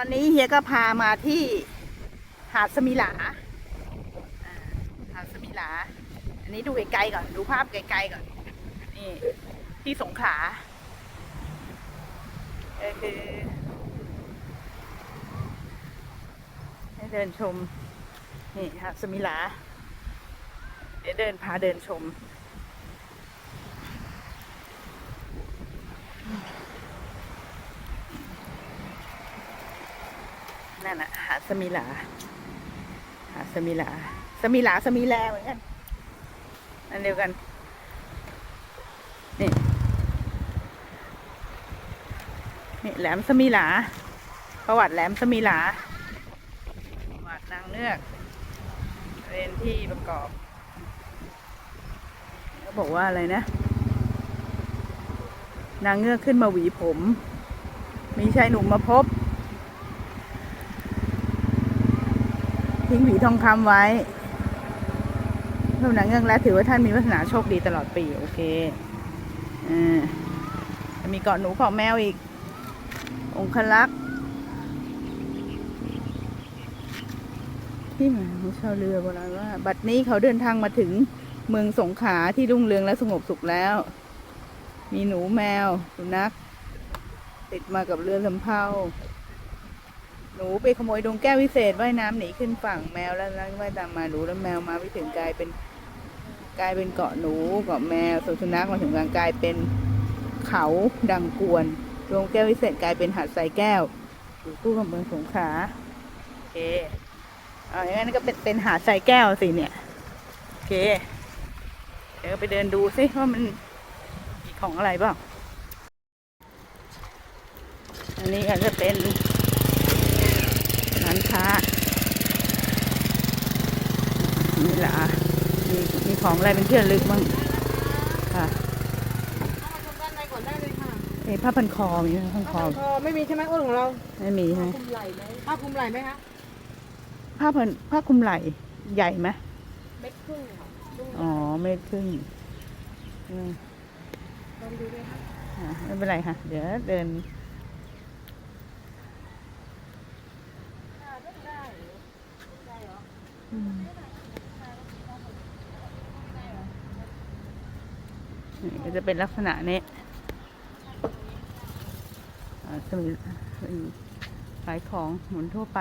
ตอนนี้เฮียก็พามาที่หาดสมิลาหาดสมิลา อันนี้ดูไกลๆก่อน ดูภาพไกลๆก่อน นี่ ที่สงขลาเออคือให้เดินชม นี่หาดสมิลา เดี๋ยวเดินพาเดินชม นั่นนะหาสมิลา หาสมิลา สมิลาสมิแลเหมือนกันอันเดียวกัน นี่ นี่แหลมสมิลา ประวัติแหลมสมิลาประวัตินางเงือกเป็นที่ประกอบเขาบอกว่าอะไรนะ นางเงือกขึ้นมาหวีผม มีชายหนุ่มมาพบ ทิ้งหวีทองคำไว้เพื่อนางเงือกและถือว่าท่านมีวาสนาโชคดีตลอดปี โอเคอ่ามีเกาะหนูเกาะแมวอีก องคลักษ์ที่หมายของชาวเรือโบราณว่า บัดนี้เขาเดินทางมาถึงเมืองสงขลาที่รุ่งเรืองและสงบสุขแล้ว มีหนูแมวสุนัขติดมากับเรือสำเภา หนูไปขโมยดวงแก้ววิเศษว่ายน้ำหนีขึ้นฝั่งแมวแล้ววว่ายตามมาหนูแล้วแมวมาไม่ถึงกลายเป็นกลายเป็นเกาะหนูเกาะแมวสุนัขมาถึงกลางกลายเป็นเขาดังกวนดวงแก้ววิเศษกลายเป็นหาดทรายแก้วอยู่คู่กับเมืองสงขลาโอเคเอาอย่างนั้นก็เป็นเป็นหาดทรายแก้วสิเนี่ยโอเคเดี๋ยวไปเดินดูซิว่ามันมีของอะไรบ้างอันนี้ก็จะเป็นานค้า นี่แหละอะมีมีของอะไรเป็นที่ระลึกบ้างค่ะเข้ามาชมด้านในก่อนได้เลยค่ะเอ้ผ้าพันคอมีไหมผ้าพันคอ คอไม่มีใช่ไหมอ้นของเราไม่มีใช่ไหมคลุมไหล่ไหมผ้าคลุมไหล่ไหมคะผ้าพันผ้าคลุมไหล่ใหญ่ไหมเม็ดครึ่งค่ะดูอ๋อเมตรครึ่งอืมลองดูด้วยค่ะ อะไม่เป็นไรค่ะ เดี๋ยวเดิน ค่ะได้ได้ได้เหรอ อืม นี่ก็จะเป็นลักษณะนี้อ่าจะมีขายของหมือนทั่วไป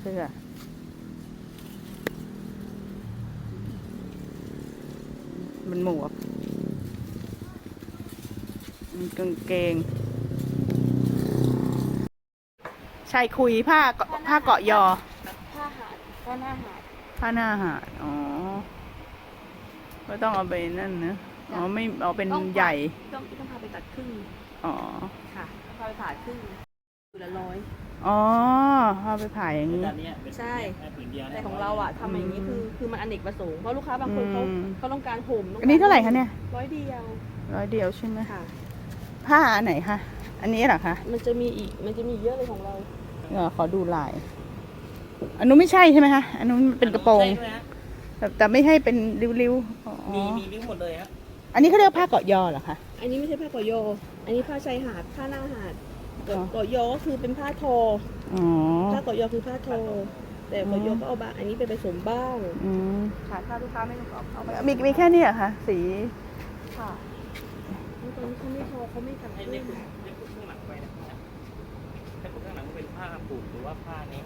เสื้อมันหมวกอืมกางเกงชายคุยผ้ากาะ ผ้าเกาะยอผ้าหาดผ้าหน้าหาดผ้าหน้าหาดอ๋อ ก็ต้องเอาไปนั่นนะอ๋อไม่เอาเป็นใหญ่ ต้องต้องพาไปตัดครึ่งอ๋อ ค่ะพาไปผ่าครึ่งอยู่ละร้อย อ๋อเอาไปผ่าอย่างนี้ด้านเนี้ยเป็นใช่แค่ผืนเดียวนะแต่ของเราอะทำอย่างนี้คือคือมันอเนกประสงค์เพราะลูกค้าบางคนเขาอืมเขาต้องการผมต้งกอันนี้เท่าไหร่คะเนี่ยร้อยเดียว ร้อยเดียวใช่ไหมค่ะ ผ้าอันไหนคะ อันนี้เหรอคะ มันจะมีอีกมันจะมีเยอะเลยของเรา เดี๋ยวขอดูลาย อันนู้นไม่ใช่ใช่ไหมคะ อันนู้นเป็นกระโปรงใช่ด้วยฮะแต่แต่ไม่ให้เป็นริ้วๆอ๋อมีมีริ้วหมดเลยฮะอันนี้เขาเรียกผ้าเกาะยอเหรอคะ อันนี้ไม่ใช่ผ้าเกาะโย อันนี้ผ้าชายหาด ผ้าหน้าหาดอ๋อ เกาะโยก็คือเป็นผ้าทออ๋อ ผ้าเกาะโยคือผ้าทอแต่เกาะโยก็เอาบางอันนี้ไปผสมบ้าง อืม ค่ะ ถ้าลูกค้าไม่ต้องเอาไปมีมีแค่นี้เหรอคะ สี ค่ะตอนนี้เขาไม่ทอเขาไม่ตัดให้ขึ้เป็นผ้าปูหรือว่าผ้านี้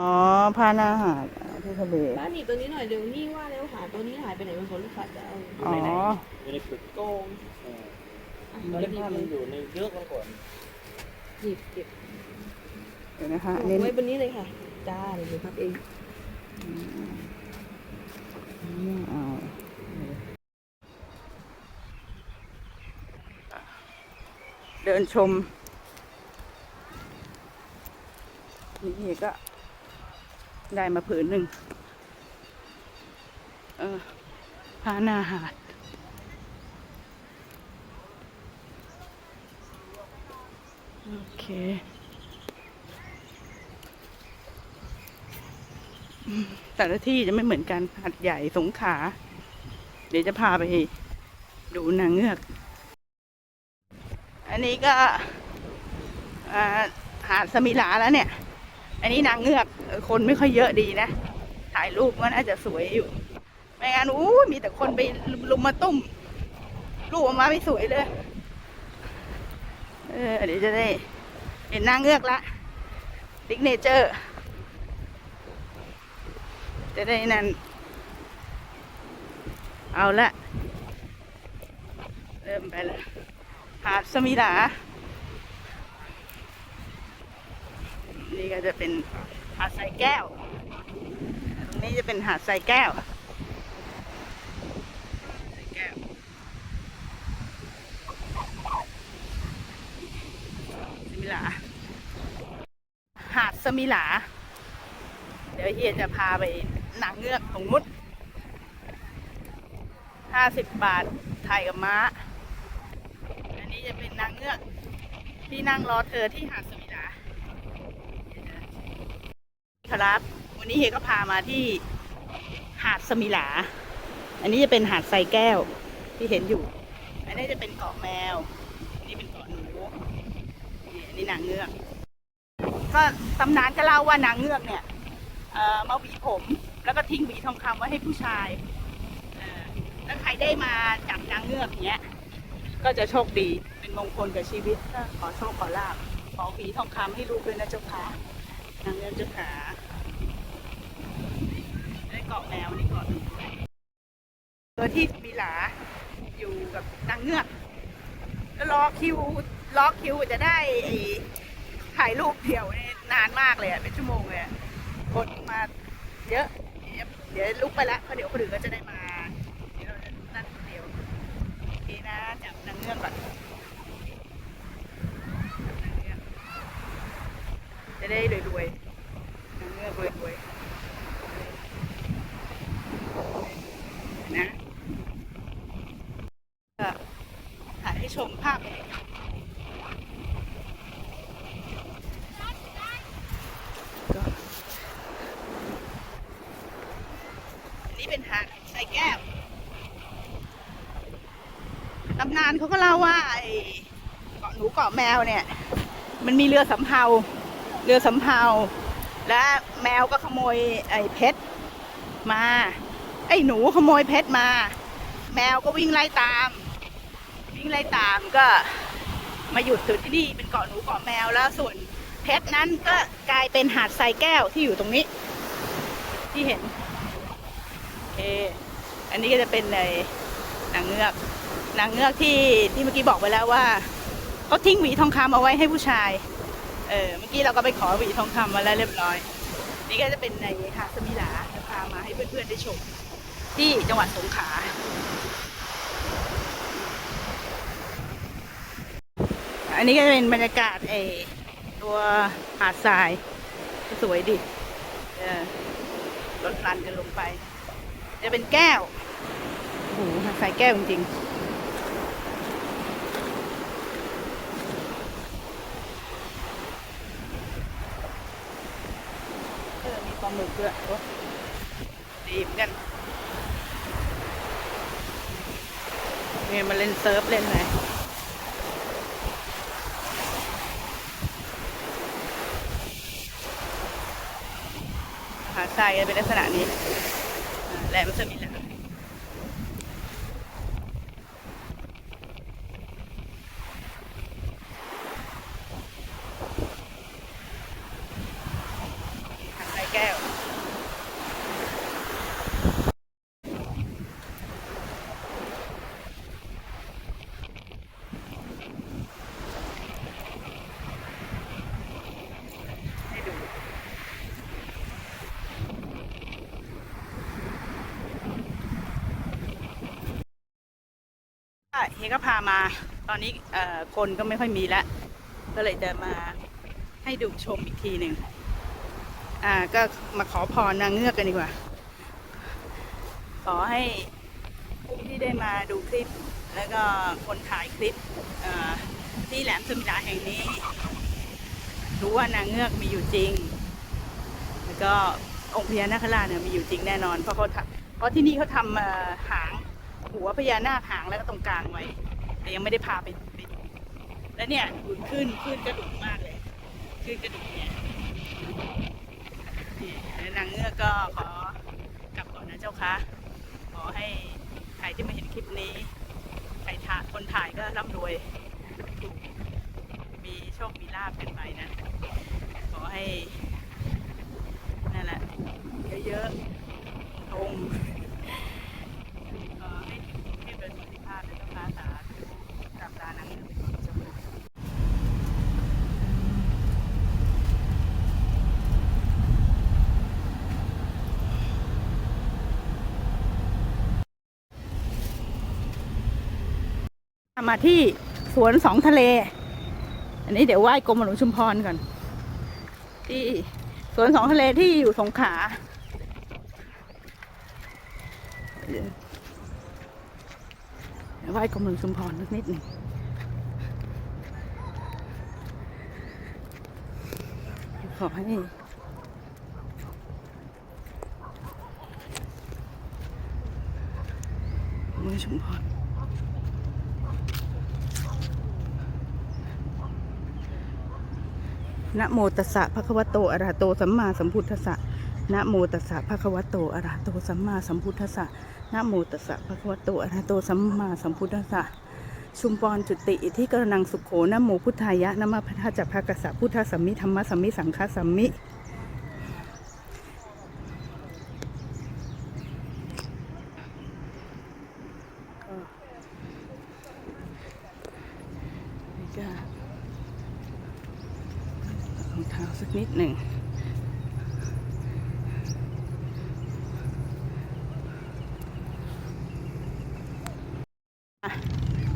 อ๋อผ้าหน้าหาดอ่าที่ทะเลบ้านหนีตัวนี้หน่อยเดี๋ยวนี่ว่าแล้วหาตัวนี้หายไปไหนบางคนลูกค้าจะเอาอ๋ออยู่ในปึกโกงเอออะตอนแรกหยิบผ้าเลมันยอยู่ในเยอะมาก่อนหยิบเก็บเดี๋ยวนะคะอันนี้ไว้บนนี้เลยค่ะจ้าเดี๋ยวหนูพับเองเอาเดินชม นี่ก็ได้มาผืนหนึ่ง เออผ้าหน้าหาดโอเคแต่ละที่จะไม่เหมือนกันหัดใหญ่สงขา เดี๋ยวจะพาไปดูนางเงือก อันนี้ก็หาดสมิลาแล้วเนี่ย อันนี้นางเงือกคนไม่ค่อยเยอะดีนะ ถ่ายรูปก็น่าจะสวยอยู่ ไม่งั้นอู้มีแต่คนไปลุมมาตุ้ม รูปออกมาไม่สวยเลย เออเดี๋ยวจะได้ เห็นนางเงือกละดิกเนเจอร์ จะได้นั่น เอาละ เริ่มไปแล้วหาดสมิลา นี่ก็จะเป็นหาดทรายแก้ว ตรงนี้จะเป็นหาดทรายแก้วสมิลาหาดสมิลา เดี๋ยวเฮียจะพาไปหนังเงือกตรงนุด ห้าสิบบาทไทยกับม้า อันนี้จะเป็นนางเงือกที่นั่งรอเธอที่หาดสมิลา ครับวันนี้เฮก็พามาที่หาดสมิลา อันนี้จะเป็นหาดทรายแก้วที่เห็นอยู่ อันนี้จะเป็นเกาะแมว อันนี้เป็นเกาะหนูนี่อันนี้นางเงือก ก็ตำนานก็เล่าว่านางเงือกเนี่ยเอ่อมาหวีผม แล้วก็ทิ้งหวีทองคำไว้ให้ผู้ชายแล้วใครได้มาจับนางเงือกเนี้ย ก็จะโชคดีเป็นมงคลกับชีวิตขอโชคขอลาบขอหวีทองคำให้ลูกด้วยนะเจ้าค่ะนางเงือกเจ้าขาได้ เกาะแมวนี่เกาะหนูเจอที่มีหลาอยู่กับนางเงือกรอคิวรอคิวจะได้ถ่ายรูปเดี่ยวนี่นานมากเลยอะเป็นชั่วโมงเลยอะคนมาเยอะ เดี๋ยวลุกไปล้วเพราะเดี๋ยวคนอื่นก็จะได้มาเดี๋ยวเราจะนั่นเดียวโอเคนะจับนางเงือกก่อนจับนางเงือกจะได้รวยๆนางเงือกรวยๆนะก็ถ่ายให้ชมภาพก็อันนี้เป็นหาดทรายแก้ว ตำนานเขาก็เล่า ว่าไอ้เกาะหนูเกาะแมวเนี่ย มันมีเรือสำเภาเรือสำเภาและแมวก็ขโมยไอ้เพชรมา ไอ้หนูขโมยเพชรมา แมวก็วิ่งไล่ตาม วิ่งไล่ตามก็มาหยุดอยู่ที่นี่เป็นเกาะหนูเกาะแมวแล้วส่วนเพชรนั้นก็กลายเป็นหาดทรายแก้วที่อยู่ตรงนี้ ที่เห็นโอเคอันนี้ก็จะเป็นในนางเงือก นางเงือกที่ที่เมื่อกี้บอกไปแล้วว่าเขาทิ้งหวีทองคำเอาไว้ให้ผู้ชาย เออเมื่อกี้เราก็ไปขอหวีทองคำมาแล้วเรียบร้อย นี่ก็จะเป็นในหาดสมิลาจะพามาให้เพื่อนๆได้ชม ที่จังหวัดสงขลาอันนี้ก็จะเป็นบรรยากาศไอตัวหาดทรายสวยดิเออรถลันกันลงไป จะเป็นแก้วโอ้โหหาดทรายแก้วจริงๆ เออ มีปลาหมึกด้วยโอ้ดีเหมือนกันเนี่ยมาเล่นเซิร์ฟเล่นไหนหาทรายจะเป็นลักษณะนี้แหลมสมิลาหาดทรายแก้ว ให้ดู อะ เฮก็พามา ตอนนี้คนก็ไม่ค่อยมีแล้ว ก็เลยจะมาให้ดูชมอีกทีหนึ่งอ่าก็มาขอพรนางเงือกกันดีกว่า ขอให้ผู้ที่ได้มาดูคลิป แล้วก็คนถ่ายคลิปที่แหลมสมิลาแห่งนี้ รู้ว่านางเงือกมีอยู่จริง แล้วก็องค์พญานาคราชเนี่ยมีอยู่จริงแน่นอน เพราะเขาทำเพราะที่นี่เขาทำหา หัวพญานาคหางแล้วก็ตรงกลางไว้ แต่ยังไม่ได้พาไปไปดูแล้วเนี่ยดูขึ้นขึ้นกระดุกมากเลยขึ้นกระดุกเนี่ยแล้วนางเงือกก็ขอกลับก่อนนะเจ้าคะขอให้ใครที่มาเห็นคลิปนี้ใครถ่ายคนถ่ายก็ร่ำรวยถูกมีโชคมีลาบกันไปนะ ขอให้นั่นแหละเยอะๆตรงขอให้เทพเป็นสุขภาพและเจ้าค่ะสาธุกลับลานางเงือกเป็นที่เจ้าค่ะ มาที่สวนสองทะเล อันนี้เดี๋ยวไหว้กรมหลวงชุมพรก่อน ที่สวนสองทะเลที่อยู่สงขลาเดี๋ยวไหว้กรมหลวงชุมพรนิดหนึ่งขอให้มืองชุมพร นะโมตัสสะภะคะวะโตอะระหะโตสัมมาสัมพุทธัสสะนะโมตัสสะภะคะวะโตอะระหะโตสัมมาสัมพุทธัสสะนะโมตัสสะภะคะวะโตอะระหะโตสัมมาสัมพุทธัสสะชุมพรจุติอิทธิกรนังสุขโขนะโมพุทธายะนะมะพะทะจักภะกะสะพุทธสัมมิธรรมะสัมมิสังฆสัมมิก็นี่ก็ รองเท้า สักนิดหนึ่ง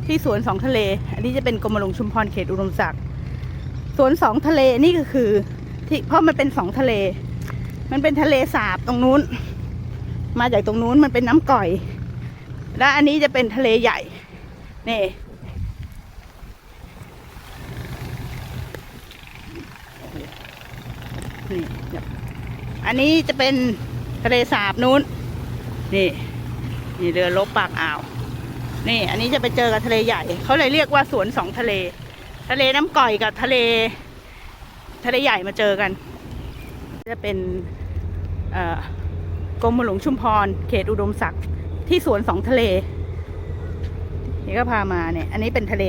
ที่สวนสองทะเล อันนี้จะเป็นกรมหลวงชุมพรเขตอุดมศักดิ์สวนสองทะเลนี่ก็คือที่เพราะมันเป็นสองทะเล มันเป็นทะเลสาบตรงนู้น มาจากตรงนู้นมันเป็นน้ำก่อย และอันนี้จะเป็นทะเลใหญ่นี่ นี่อันนี้จะเป็นทะเลสาบนู้น นี่ นี่เรือลบปากอ่าว นี่ อันนี้จะไปเจอกับทะเลใหญ่ เขาเลยเรียกว่าสวนสองทะเล ทะเลน้ำก่อยกับทะเล ทะเลใหญ่มาเจอกัน จะเป็นกรมหลวงชุมพร เขตอุดมศักดิ์ที่สวนสองทะเล นี่ก็พามาเนี่ย อันนี้เป็นทะเล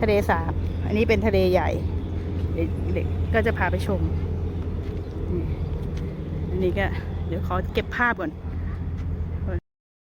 ทะเลสาบ อันนี้เป็นทะเลใหญ่เด็กก็จะพาไปชม อันนี้ก็เดี๋ยวขอเก็บภาพก่อน